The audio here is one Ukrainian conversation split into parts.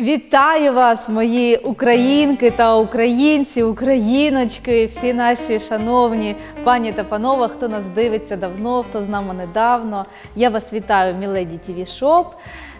Вітаю вас, мої українки та українці, україночки, всі наші шановні пані та панове, хто нас дивиться давно, хто з нами недавно. Я вас вітаю, Міледі ТВ Шоп.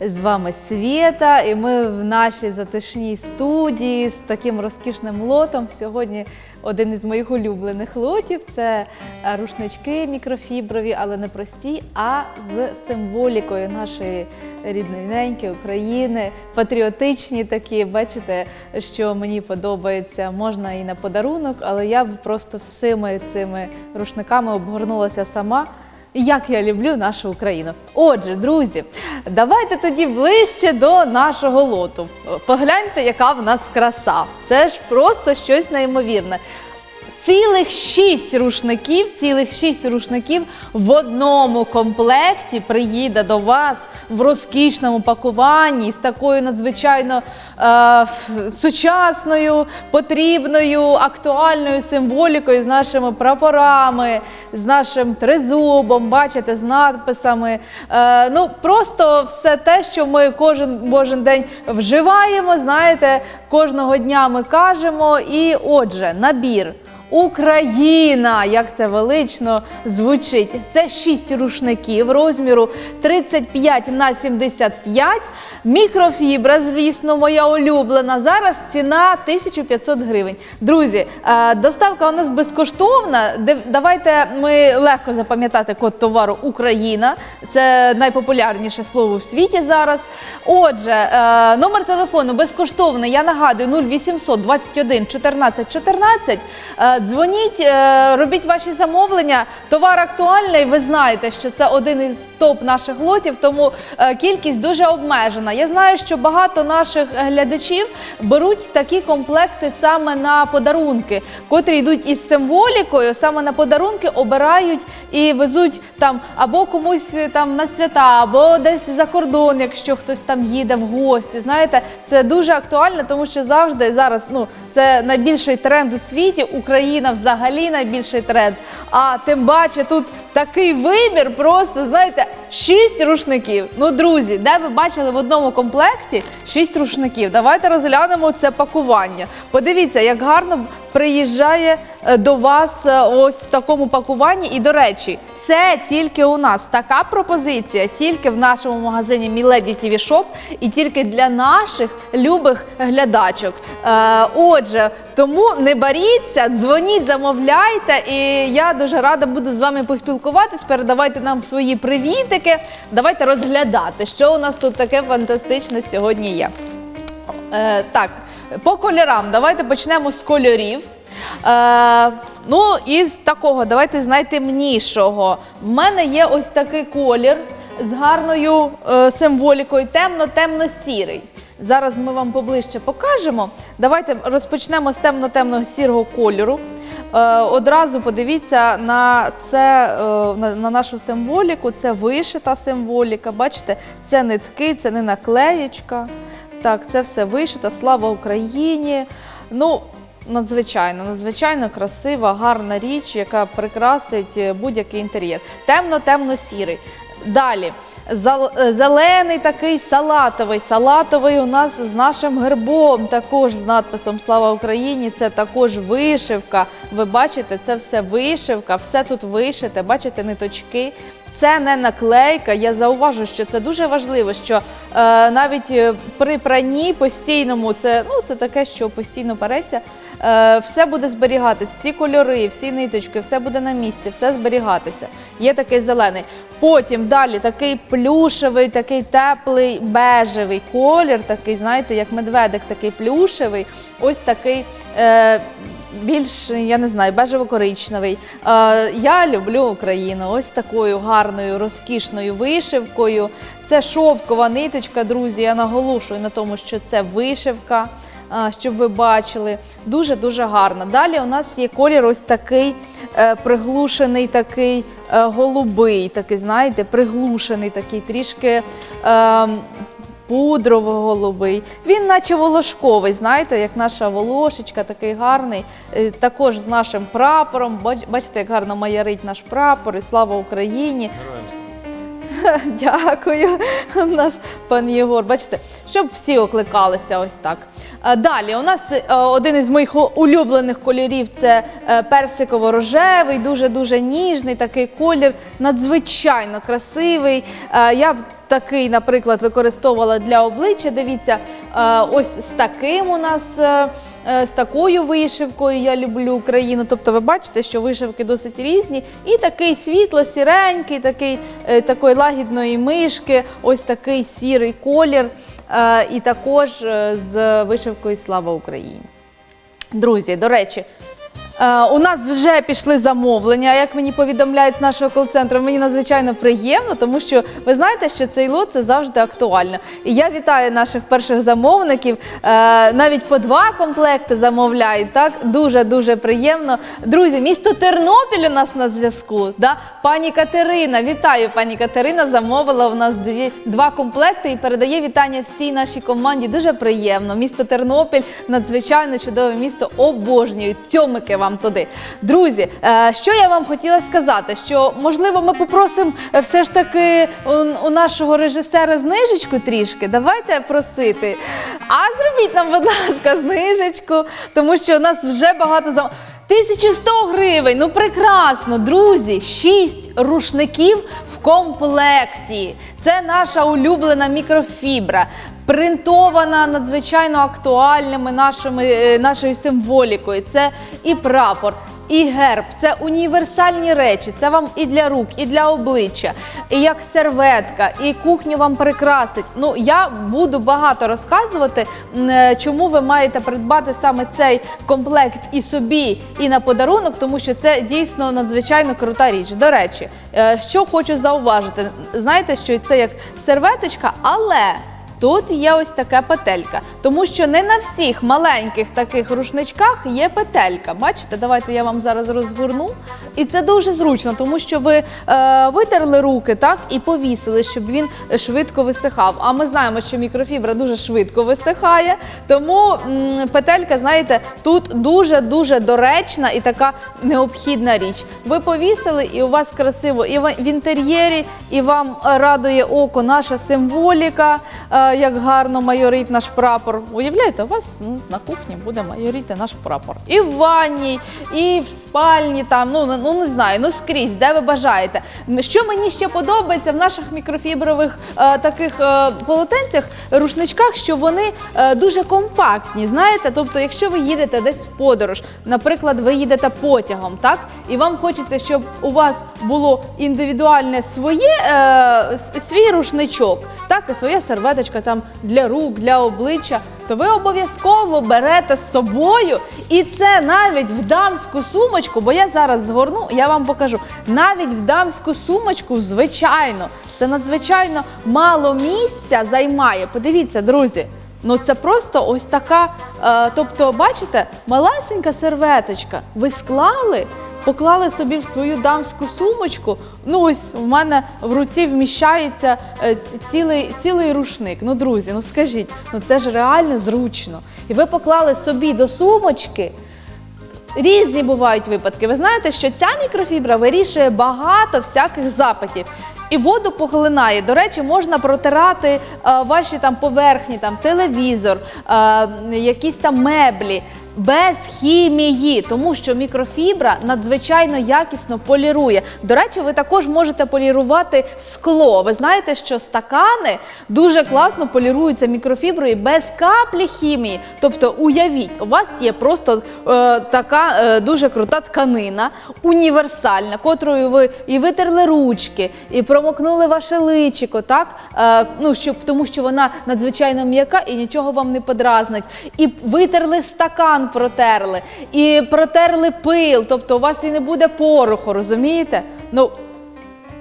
З вами Свєта, і ми в нашій затишній студії з таким розкішним лотом. Сьогодні один із моїх улюблених лотів це е, рушнички мікрофіброві, але не прості, а з символікою нашої рідної неньки України, патріотичні такі. Бачите, що мені подобається, можна і на подарунок, але я б просто всіми цими рушниками обгорнулася сама. Як я люблю нашу Україну. Отже, друзі, давайте тоді ближче до нашого лоту. Погляньте, яка в нас краса. Це ж просто щось неймовірне. Цілих шість рушників, цілих шість рушників в одному комплекті приїде до вас в розкішному пакуванні з такою надзвичайно е, сучасною, потрібною, актуальною символікою, з нашими прапорами, з нашим тризубом, бачите, з надписами. Е, ну просто все те, що ми кожен божий день вживаємо. Знаєте, кожного дня ми кажемо. І отже, набір. Україна, як це велично звучить. Це шість рушників розміру 35 на 75. Мікрофібра, звісно, моя улюблена. Зараз ціна 1500 гривень. Друзі, е, доставка у нас безкоштовна. Давайте ми легко запам'ятати код товару Україна. Це найпопулярніше слово в світі зараз. Отже, е, номер телефону безкоштовний. Я нагадую 0800 21 14 14. Е, Дзвоніть, е, робіть ваші замовлення. Товар актуальний. Ви знаєте, що це один із топ наших лотів, тому кількість дуже обмежена. Я знаю, що багато наших глядачів беруть такі комплекти саме на подарунки, котрі йдуть із символікою, саме на подарунки обирають і везуть там або комусь е, там на свята, або десь за кордон, якщо хтось там їде в гості. Знаєте, це дуже актуально, тому що завжди зараз ну це найбільший тренд у світі. Україна взагалі найбільший тренд. А тим паче тут такий вибір, просто знаєте, шість рушників. Ну, друзі, де ви бачили в одному комплекті шість рушників? Давайте розглянемо це пакування. Подивіться, як гарно приїжджає е, до вас е, ось в такому пакуванні. І до речі, це тільки у нас така пропозиція, тільки в нашому магазині Milady TV Shop і тільки для наших любих глядачок. Е, отже, тому не боріться, дзвоніть, замовляйте, і я дуже рада буду з вами поспілкуватись. Передавайте нам свої привітики. Давайте розглядати, що у нас тут таке фантастичне сьогодні є. Е, так, по кольорам. Давайте почнемо з кольорів. Е, ну, із такого, давайте з найтемнішого. В мене є ось такий колір з гарною е, символікою темно-темно-сірий. Зараз ми вам поближче покажемо. Давайте розпочнемо з темно-темного сірого кольору. Е, одразу подивіться на це, е, на, на нашу символіку. Це вишита символіка. Бачите, це нитки, це не наклеєчка. Так, це все вишито. Слава Україні. Ну, надзвичайно, надзвичайно красива, гарна річ, яка прикрасить е, будь-який інтер'єр. Темно-темно-сірий. Далі. е, Зелений такий салатовий. Салатовий у нас з нашим гербом, також з надписом Слава Україні. Це також вишивка. Ви бачите, це все вишивка, все тут вишите. Бачите, ниточки. Це не наклейка. Я зауважу, що це дуже важливо, що е, навіть е, при пранні постійному це ну це таке, що постійно переться. Е, все буде зберігатись, всі кольори, всі ниточки, все буде на місці, все зберігатися. Є такий зелений. Потім далі такий плюшевий, такий теплий бежевий колір, такий, знаєте, як медведик, такий плюшевий. Ось такий. Е, більш я не знаю, бежево-коричневий. Е, я люблю Україну ось такою гарною, розкішною вишивкою. Це шовкова ниточка, друзі. Я наголошую на тому, що це вишивка, е, щоб ви бачили. Дуже дуже гарно. Далі у нас є колір ось такий е, приглушений, такий голубий, такий, знаєте, приглушений, такий трішки. Пудрово-голубий. Він наче волошковий, знаєте, як наша волошечка, такий гарний. Е, Також з нашим прапором. Бач- Бачите, як гарно маярить наш прапор і слава Україні. Дякую, наш пан Єгор. Бачите, щоб всі окликалися ось так. Е, Далі у нас е, один із моїх улюблених кольорів це е, персиково-рожевий, дуже дуже ніжний такий колір, надзвичайно красивий. Я б такий, наприклад, використовувала для обличчя. Дивіться, ось з таким у нас. Е, З такою вишивкою я люблю Україну. Тобто, ви бачите, що вишивки досить різні. І такий світло-сіренький, е, такої лагідної мишки, ось такий сірий колір. Е, І також з вишивкою Слава Україні. Друзі, до речі, е, у нас вже пішли замовлення, як мені повідомляють з нашого кол-центру. Мені надзвичайно приємно, тому що ви знаєте, що цей лот це завжди актуально. І я вітаю наших перших замовників. Е, Навіть по два комплекти замовляють. Так дуже дуже приємно. Друзі, місто Тернопіль у нас на зв'язку. Да? Пані Катерина, вітаю, пані Катерина. Замовила у нас дві два комплекти і передає вітання всій нашій команді. Дуже приємно. Місто Тернопіль надзвичайно чудове місто. Обожнюю. Цьомики вам туди. Друзі, е, що я вам хотіла сказати? Що можливо ми попросимо е, все ж таки у нашого режисера знижечку трішки. Давайте просити. А зробіть нам, будь ласка, знижечку, тому що у нас вже багато зам... 1100 гривень, ну прекрасно, друзі, 6 рушників в комплекті. Це наша улюблена мікрофібра, принтована надзвичайно актуальними нашими, е, нашою символікою. Це і прапор, і герб, це універсальні речі. Це вам і для рук, і для обличчя, і як серветка, і кухню вам прикрасить. Ну я буду багато розказувати, е, чому ви маєте придбати саме цей комплект і собі, і на подарунок, тому що це дійсно надзвичайно крута річ. До речі, е, що хочу зауважити, знаєте, що це як серветочка, але. Тут є ось така петелька, тому що не на всіх маленьких таких рушничках є петелька. Бачите, давайте я вам зараз розгорну. І це дуже зручно, тому що ви е, витерли руки так і повісили, щоб він швидко висихав. А ми знаємо, що мікрофібра дуже швидко висихає. Тому м, петелька, знаєте, тут дуже дуже доречна і така необхідна річ. Ви повісили, і у вас красиво і в інтер'єрі, і вам радує око наша символіка, е, як гарно майорить наш прапор. Уявляєте, у вас ну, на кухні буде майоріти наш прапор. І в ванні, і в спальні, там, ну, ну не знаю, ну скрізь, де ви бажаєте. Що мені ще подобається в наших мікрофібрових е, таких е, полотенцях, рушничках, що вони е, дуже компактні. Знаєте, тобто, якщо ви їдете десь в подорож, наприклад, ви їдете потягом, так, і вам хочеться, щоб у вас було індивідуальне своє е, свій рушничок, так, і своя серветочка там для рук, для обличчя. То ви обов'язково берете з собою, і це навіть в дамську сумочку, бо я зараз згорну, я вам покажу. Навіть в дамську сумочку, звичайно, це надзвичайно мало місця займає. Подивіться, друзі. Ну це просто ось така. Е, тобто, бачите, малесенька серветочка. Ви склали, поклали собі в свою дамську сумочку. Ну ось в мене в руці вміщається е, цілий, цілий рушник. Ну, друзі, ну скажіть, ну це ж реально зручно. І ви поклали собі до сумочки. Різні бувають випадки. Ви знаєте, що ця мікрофібра вирішує багато всяких запитів. І воду поглинає. До речі, можна протирати е, ваші там поверхні, там телевізор, е, якісь там меблі без хімії, тому що мікрофібра надзвичайно якісно полірує. До речі, ви також можете полірувати скло. Ви знаєте, що стакани дуже класно поліруються мікрофіброю без каплі хімії. Тобто, уявіть, у вас є просто е, така е, дуже крута тканина, універсальна, котрою ви і витерли ручки, і промокнули ваше личико, так? Е, ну, щоб, тому що вона надзвичайно м'яка і нічого вам не подразнить. І витерли стакан, протерли, і протерли пил, тобто у вас і не буде пороху, розумієте? Ну,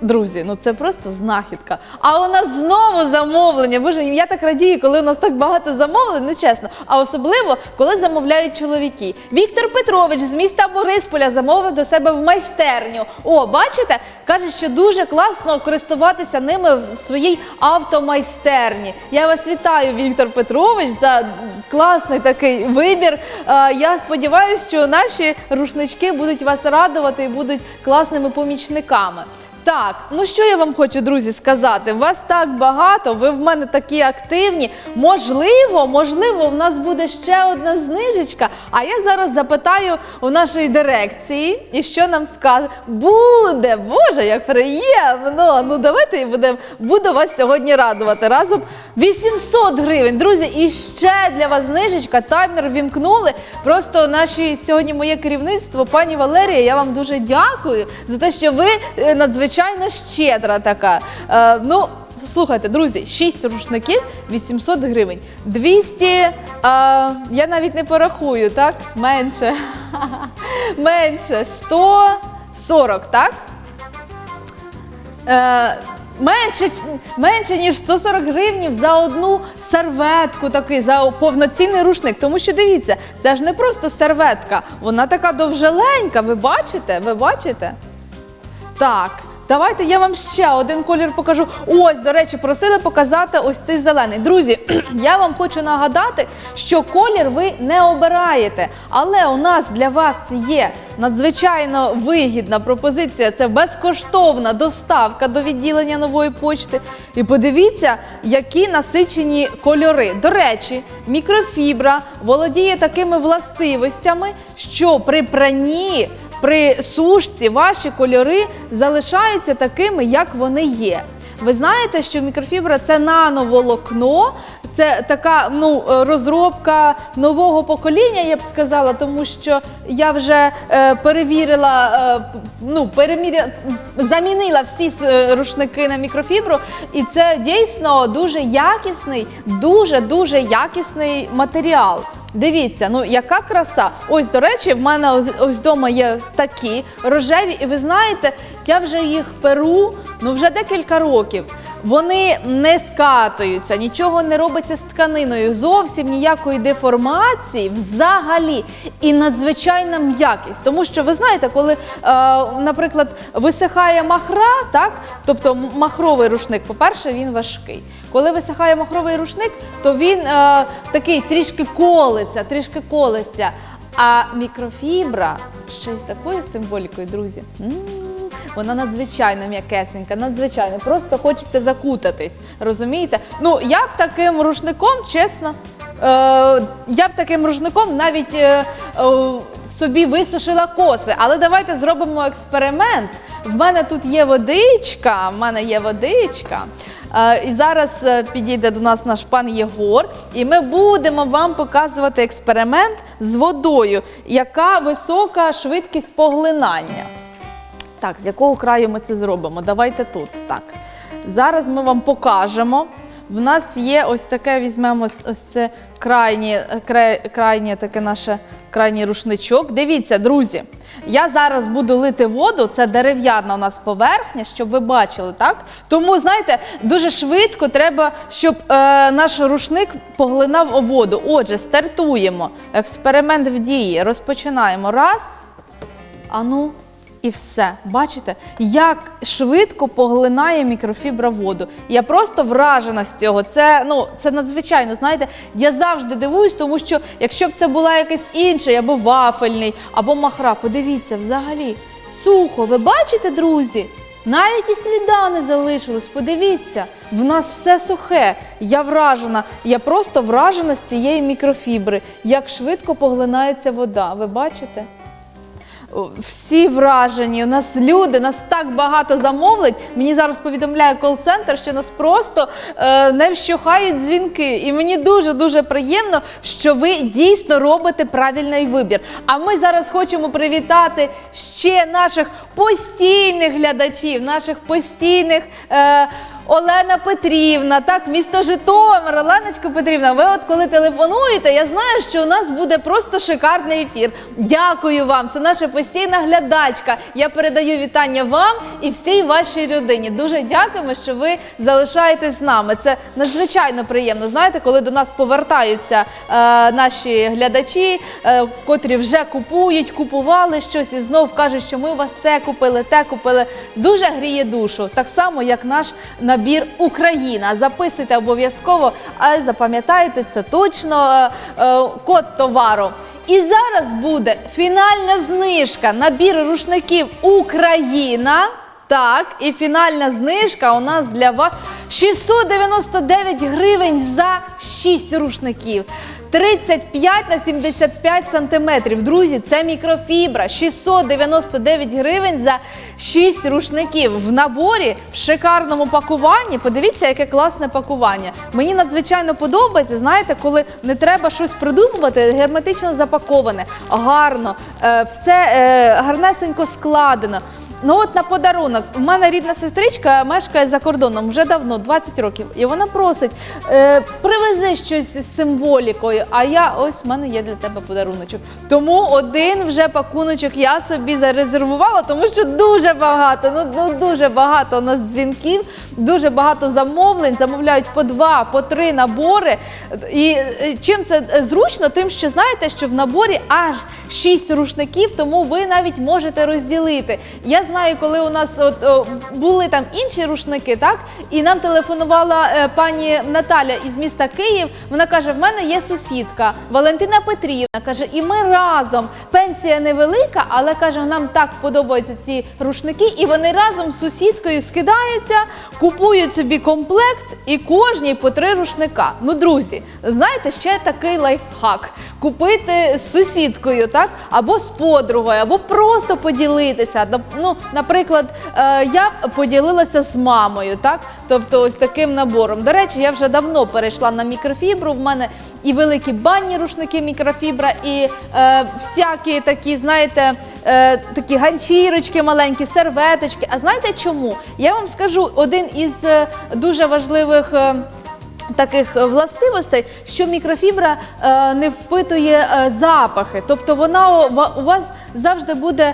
Друзі, ну це просто знахідка. А у нас знову замовлення. Боже, я так радію, коли у нас так багато замовлень, ну чесно. А особливо, коли замовляють чоловіки. Віктор Петрович з міста Борисполя замовив до себе в майстерню. О, бачите? Каже, що дуже класно користуватися ними в своїй автомайстерні. Я вас вітаю, Віктор Петрович, за класний такий вибір. Я сподіваюся, що наші рушнички будуть вас радувати і будуть класними помічниками. Так, ну що я вам хочу, друзі, сказати? Вас так багато, ви в мене такі активні. Можливо, можливо, в нас буде ще одна знижечка. А я зараз запитаю у нашої дирекції, і що нам скаже. Буде, Боже, як приємно! Ну давайте будемо буду вас сьогодні радувати. Разом 800 гривень. Друзі, і ще для вас знижечка. Таймер вімкнули. Просто наші сьогодні моє керівництво, пані Валерія, я вам дуже дякую за те, що ви е, надзвичайно щедра така. Е, ну, слухайте, друзі, 6 рушників 800 гривень. 200, е, я навіть не порахую, так? Менше. Менше 140, так? Е, менше, менше ніж 140 гривнів за одну серветку, такий, за повноцінний рушник. Тому що дивіться, це ж не просто серветка, вона така довжеленька. Ви бачите? Ви бачите? Так. Давайте я вам ще один колір покажу. Ось, до речі, просили показати ось цей зелений. Друзі, я вам хочу нагадати, що колір ви не обираєте. Але у нас для вас є надзвичайно вигідна пропозиція. Це безкоштовна доставка до відділення нової почти. І подивіться, які насичені кольори. До речі, мікрофібра володіє такими властивостями, що при пранні при сушці ваші кольори залишаються такими, як вони є. Ви знаєте, що мікрофібра це нановолокно, це така ну, розробка нового покоління, я б сказала, тому що я вже е, перевірила, е, ну, переміря... замінила всі е, рушники на мікрофібру, і це дійсно дуже якісний, дуже дуже якісний матеріал. Дивіться, ну яка краса. Ось, до речі, в мене ось, ось є такі рожеві, і ви знаєте, я вже їх перу ну вже декілька років. Вони не скатуються, нічого не робиться з тканиною, зовсім ніякої деформації взагалі. І надзвичайна м'якість. Тому що ви знаєте, коли, е, наприклад, висихає махра, так, тобто махровий рушник, по-перше, він важкий. Коли висихає махровий рушник, то він е, такий трішки колиться, трішки колиться. А мікрофібра ще з такою символікою, друзі. М, Вона надзвичайно м'якесенька, надзвичайно. Просто хочеться закутатись. Розумієте? Ну, я б таким рушником, чесно, е, я б таким рушником навіть е, е, собі висушила коси. Але давайте зробимо експеримент. В мене тут є водичка, в мене є водичка. Е, І зараз е, підійде до нас наш пан Єгор, і ми будемо вам показувати експеримент з водою, яка висока швидкість поглинання. Так, з якого краю ми це зробимо? Давайте тут. Так. Зараз ми вам покажемо. В нас є ось таке, візьмемо ось- це крайнє, край, крайнє таке наше крайній рушничок. Дивіться, друзі, я зараз буду лити воду, це дерев'яна у нас поверхня, щоб ви бачили, так? Тому, знаєте, дуже швидко треба, щоб е, наш рушник поглинав воду. Отже, стартуємо. Експеримент в дії. Розпочинаємо. Раз. Ану, і все. Бачите, як швидко поглинає мікрофібра воду. Я просто вражена з цього. Це ну це надзвичайно. Знаєте, я завжди дивуюсь, тому що якщо б це була якась інший, або вафельний, або махра, подивіться, взагалі сухо. Ви бачите, друзі? Навіть і сліда не залишилось. Подивіться, в нас все сухе. Я вражена. Я просто вражена з цієї мікрофібри. Як швидко поглинається вода. Ви бачите? Всі вражені. У нас люди, нас так багато замовлень. Мені зараз повідомляє кол-центр, що нас просто е, не вщухають дзвінки. І мені дуже дуже приємно, що ви дійсно робите правильний вибір. А ми зараз хочемо привітати ще наших постійних глядачів, наших постійних. Е, Олена Петрівна, так, місто Житомир, Оленочка Петрівна, ви от коли телефонуєте, я знаю, що у нас буде просто шикарний ефір. Дякую вам, це наша постійна глядачка. Я передаю вітання вам і всій вашій родині. Дуже дякуємо, що ви залишаєтесь з нами. Це надзвичайно приємно. Знаєте, коли до нас повертаються е, наші глядачі, е, котрі вже купують, купували щось і знов кажуть, що ми у вас це купили, те купили. Дуже гріє душу, так само як наш набір Україна. Записуйте обов'язково, а запам'ятайте це точно. е, е, Код товару. І зараз буде фінальна знижка. Набір рушників Україна. Так, і фінальна знижка у нас для вас 699 гривень за 6 рушників. 35 на 75 сантиметрів. Друзі, це мікрофібра. 699 гривень за 6 рушників. В наборі в шикарному пакуванні. Подивіться, яке класне пакування. Мені надзвичайно подобається. Знаєте, коли не треба щось придумувати, герметично запаковане, гарно, е, все е, гарнесенько складено. Ну от на подарунок. У мене рідна сестричка мешкає за кордоном вже давно, 20 років, і вона просить: е, привези щось з символікою. А я ось в мене є для тебе подаруночок. Тому один вже пакуночок я собі зарезервувала, тому що дуже багато, ну, ну дуже багато у нас дзвінків, дуже багато замовлень. Замовляють по два, по три набори. І е, чим це е, зручно, тим, що знаєте, що в наборі аж 6 рушників, тому ви навіть можете розділити. Я знаю, коли у нас от, о, були там інші рушники, так і нам телефонувала е, пані Наталя із міста Київ. Вона каже: в мене є сусідка Валентина Петрівна. каже, і ми разом. Пенсія невелика, але каже, нам так подобаються ці рушники, і вони разом з сусідкою скидаються, купують собі комплект і кожній по три рушника. Ну, друзі, знаєте, ще такий лайфхак. Купити з сусідкою, так, або з подругою, або просто поділитися. Ну, наприклад, е, я поділилася з мамою, так, тобто ось таким набором. До речі, я вже давно перейшла на мікрофібру. В мене і великі банні рушники мікрофібра, і е, всякі такі, знаєте, е, такі ганчірочки маленькі, серветочки. А знаєте чому? Я вам скажу один із е, дуже важливих. Таких е, властивостей, що мікрофібра е, не впитує е, запахи, тобто вона у, вас завжди буде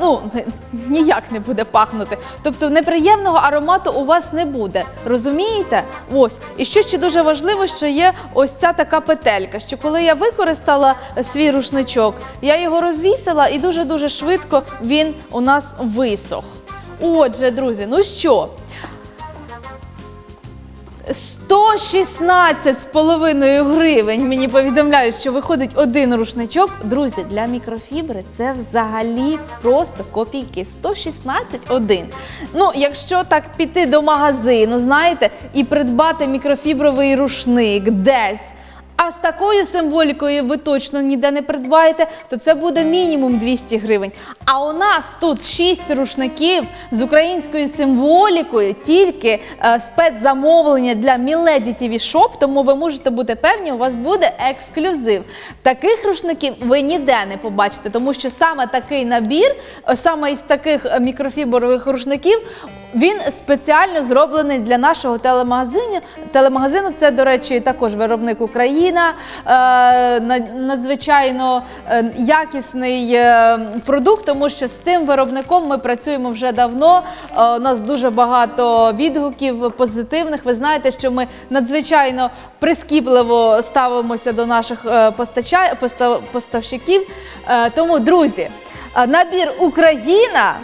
ну ніяк не буде пахнути. Тобто неприємного аромату у вас не буде. Розумієте? Ось і що ще дуже важливо, що є ось ця така петелька. Що коли я використала свій рушничок, я його розвісила і дуже дуже швидко він у нас висох. Отже, друзі, ну що? 116 з половиною гривень мені повідомляють, що виходить один рушничок. Друзі, для мікрофібри це взагалі просто копійки. 116 один. Ну, якщо так піти до магазину, знаєте, і придбати мікрофібровий рушник десь. А з такою символікою ви точно ніде не придбаєте, то це буде мінімум 200 гривень. А у нас тут 6 рушників з українською символікою, тільки е, спецзамовлення для Міледі TV Shop, тому ви можете бути певні, у вас буде ексклюзив. Таких рушників ви ніде не побачите, тому що саме такий набір, е, саме із таких е, мікрофібрових рушників, він спеціально зроблений для нашого телемагазину. Телемагазину це, до речі, також виробник Україна. Е, на- надзвичайно е, якісний е, продукт, тому що з цим виробником ми працюємо вже давно. У нас дуже багато відгуків позитивних. Ви знаєте, що ми надзвичайно прискіпливо ставимося до наших постача- поставщиків. Тому, друзі, набір Україна.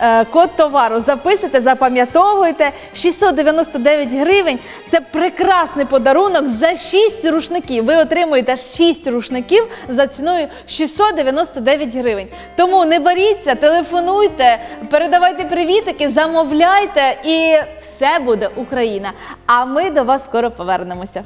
Е, Код товару записуйте, запам'ятовуйте. 699 гривень. Це прекрасний подарунок за 6 рушників. Ви отримуєте 6 рушників за ціною 699 гривень. Тому не боріться, телефонуйте, передавайте привітики, замовляйте, і все буде Україна. А ми до вас скоро повернемося.